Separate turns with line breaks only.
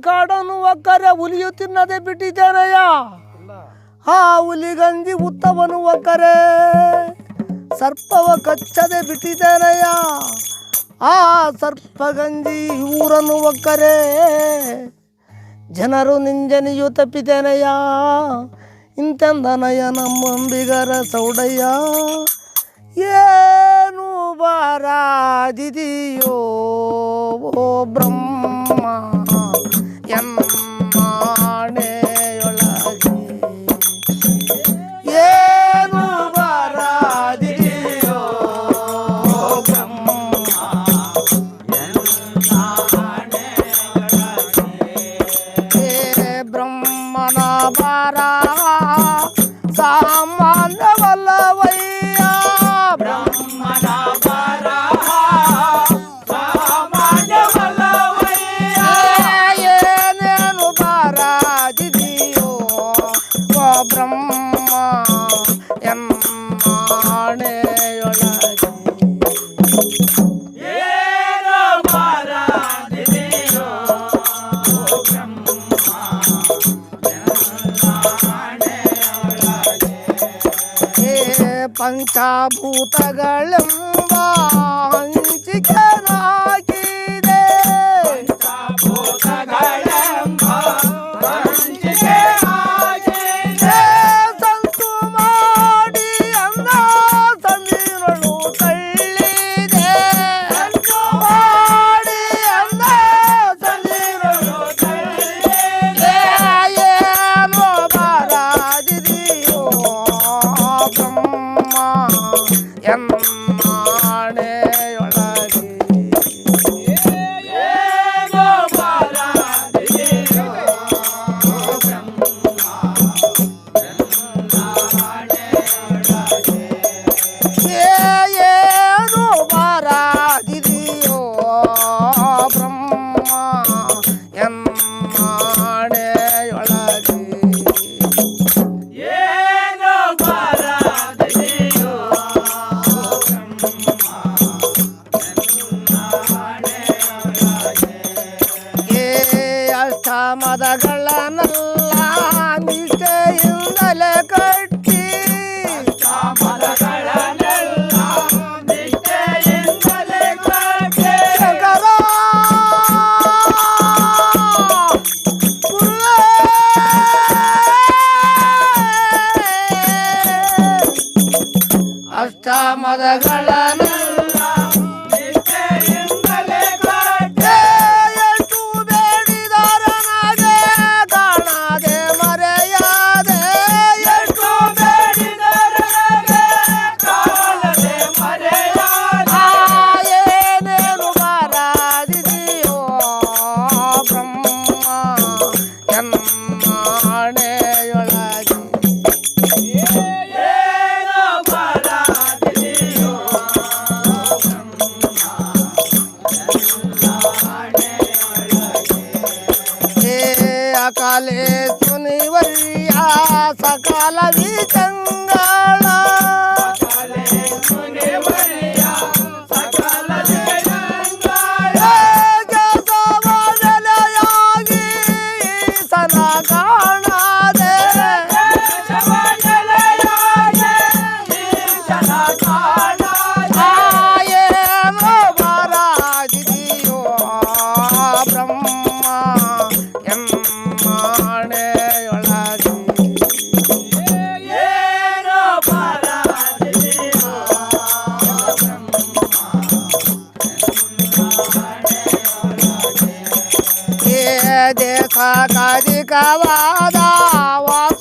ಕಾಡನ್ನು ಒಕ್ಕರೆ ಹುಲಿಯು ತಿನ್ನದೆ ಬಿಟ್ಟಿದ್ದೇನಯ್ಯ ಆ ಹುಲಿಗಂಜಿ ಉತ್ತವನು ಒಕ್ಕರೆ ಸರ್ಪವ ಕಚ್ಚದೆ ಬಿಟ್ಟಿದ್ದೇನಯ್ಯ ಆ ಸರ್ಪಗಂಜಿ ಊರನ್ನು ಒಕ್ಕರೆ ಜನರು ನಿಂಜನಿಯು ತಪ್ಪಿದ್ದೇನಯ್ಯ ಇಂತೆಂದನಯ್ಯ ನಮ್ಮಂಬಿಗರ ಸೌಡಯ್ಯ ಏನು ಬಾರಾದಿದೆಯೋ ಓ ಬ್ರಹ್ಮ? 呀木啊 ಓ ಬ್ರಹ್ಮ ಎಮ್ಮಾಣೆಯೊಳಗೆ ಹೇ ಪಂಚಭೂತಗಳೆಂಬ Yeah. ಅಷ್ಟಮದಗಳನ್ನೆಲ್ಲ ನಿಷ್ಠೆಯಿಂದಲೇ ಕಟ್ಟಿ ಶಂಕರ ಅಷ್ಟಮದಗಳನ್ನೆಲ್ಲ सकाले सुनिवरिया सकाल 爹，敞开的干瓦当。